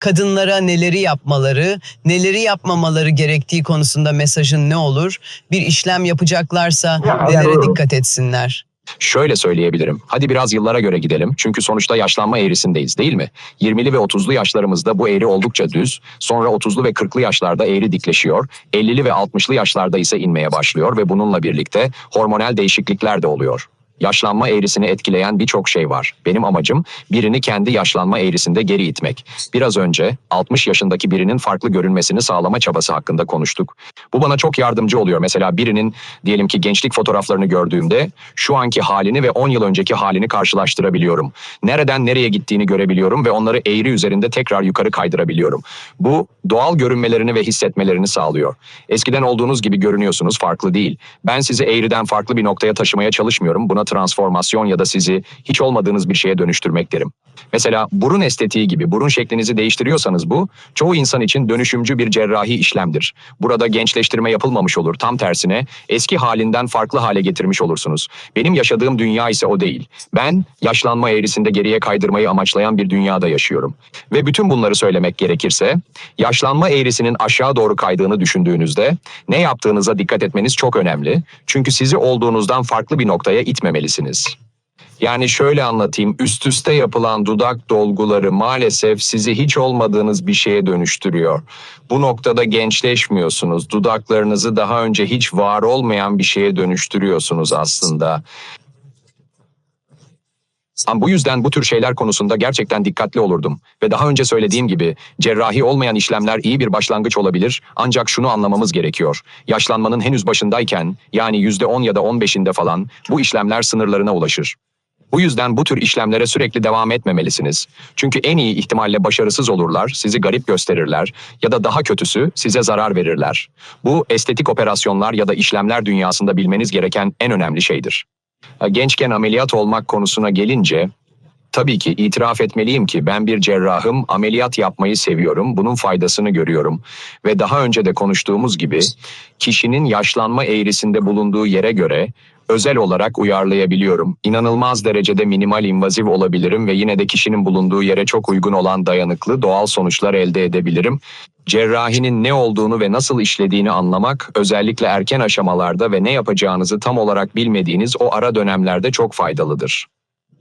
kadınlara neleri yapmaları, neleri yapmamaları gerektiği konusunda mesajın ne olur? Bir işlem yapacaklarsa nelere dikkat etsinler? Şöyle söyleyebilirim. Hadi biraz yıllara göre gidelim. Çünkü sonuçta yaşlanma eğrisindeyiz değil mi? 20'li ve 30'lu yaşlarımızda bu eğri oldukça düz. Sonra 30'lu ve 40'lı yaşlarda eğri dikleşiyor. 50'li ve 60'lı yaşlarda ise inmeye başlıyor ve bununla birlikte hormonal değişiklikler de oluyor. Yaşlanma eğrisini etkileyen birçok şey var. Benim amacım birini kendi yaşlanma eğrisinde geri itmek. Biraz önce 60 yaşındaki birinin farklı görünmesini sağlama çabası hakkında konuştuk. Bu bana çok yardımcı oluyor. Mesela birinin diyelim ki gençlik fotoğraflarını gördüğümde şu anki halini ve 10 yıl önceki halini karşılaştırabiliyorum. Nereden nereye gittiğini görebiliyorum ve onları eğri üzerinde tekrar yukarı kaydırabiliyorum. Bu doğal görünmelerini ve hissetmelerini sağlıyor. Eskiden olduğunuz gibi görünüyorsunuz farklı değil. Ben sizi eğriden farklı bir noktaya taşımaya çalışmıyorum. Buna transformasyon ya da sizi hiç olmadığınız bir şeye dönüştürmek derim. Mesela burun estetiği gibi burun şeklinizi değiştiriyorsanız bu çoğu insan için dönüşümcü bir cerrahi işlemdir. Burada gençleştirme yapılmamış olur. Tam tersine eski halinden farklı hale getirmiş olursunuz. Benim yaşadığım dünya ise o değil. Ben yaşlanma eğrisinde geriye kaydırmayı amaçlayan bir dünyada yaşıyorum. Ve bütün bunları söylemek gerekirse yaşlanma eğrisinin aşağı doğru kaydığını düşündüğünüzde ne yaptığınıza dikkat etmeniz çok önemli. Çünkü sizi olduğunuzdan farklı bir noktaya itmemelisiniz. Yani şöyle anlatayım, üst üste yapılan dudak dolguları maalesef sizi hiç olmadığınız bir şeye dönüştürüyor. Bu noktada gençleşmiyorsunuz. Dudaklarınızı daha önce hiç var olmayan bir şeye dönüştürüyorsunuz aslında. Bu yüzden bu tür şeyler konusunda gerçekten dikkatli olurdum. Ve daha önce söylediğim gibi cerrahi olmayan işlemler iyi bir başlangıç olabilir ancak şunu anlamamız gerekiyor. Yaşlanmanın henüz başındayken yani %10 ya da 15'inde falan bu işlemler sınırlarına ulaşır. Bu yüzden bu tür işlemlere sürekli devam etmemelisiniz. Çünkü en iyi ihtimalle başarısız olurlar, sizi garip gösterirler ya da daha kötüsü size zarar verirler. Bu estetik operasyonlar ya da işlemler dünyasında bilmeniz gereken en önemli şeydir. Gençken ameliyat olmak konusuna gelince Tabii ki itiraf etmeliyim ki ben bir cerrahım, ameliyat yapmayı seviyorum, bunun faydasını görüyorum. Ve daha önce de konuştuğumuz gibi kişinin yaşlanma eğrisinde bulunduğu yere göre özel olarak uyarlayabiliyorum. İnanılmaz derecede minimal invaziv olabilirim ve yine de kişinin bulunduğu yere çok uygun olan dayanıklı doğal sonuçlar elde edebilirim. Cerrahinin ne olduğunu ve nasıl işlediğini anlamak özellikle erken aşamalarda ve ne yapacağınızı tam olarak bilmediğiniz o ara dönemlerde çok faydalıdır.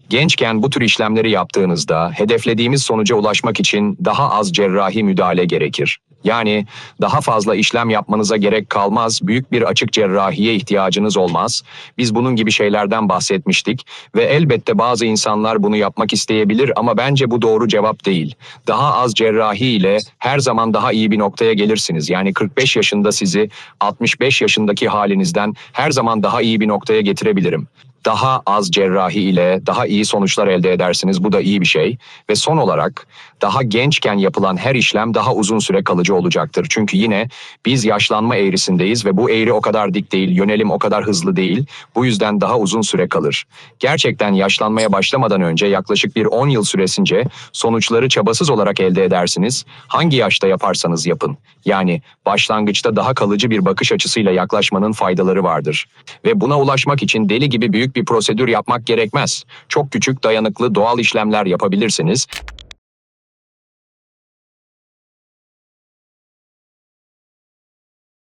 Gençken bu tür işlemleri yaptığınızda hedeflediğimiz sonuca ulaşmak için daha az cerrahi müdahale gerekir. Yani daha fazla işlem yapmanıza gerek kalmaz, büyük bir açık cerrahiye ihtiyacınız olmaz. Biz bunun gibi şeylerden bahsetmiştik ve elbette bazı insanlar bunu yapmak isteyebilir ama bence bu doğru cevap değil. Daha az cerrahi ile her zaman daha iyi bir noktaya gelirsiniz. Yani 45 yaşında sizi 65 yaşındaki halinizden her zaman daha iyi bir noktaya getirebilirim daha az cerrahi ile daha iyi sonuçlar elde edersiniz. Bu da iyi bir şey. Ve son olarak daha gençken yapılan her işlem daha uzun süre kalıcı olacaktır. Çünkü yine biz yaşlanma eğrisindeyiz ve bu eğri o kadar dik değil, yönelim o kadar hızlı değil. Bu yüzden daha uzun süre kalır. Gerçekten yaşlanmaya başlamadan önce yaklaşık bir 10 yıl süresince sonuçları çabasız olarak elde edersiniz. Hangi yaşta yaparsanız yapın. Yani başlangıçta daha kalıcı bir bakış açısıyla yaklaşmanın faydaları vardır. Ve buna ulaşmak için deli gibi büyük bir prosedür yapmak gerekmez. Çok küçük, dayanıklı, doğal işlemler yapabilirsiniz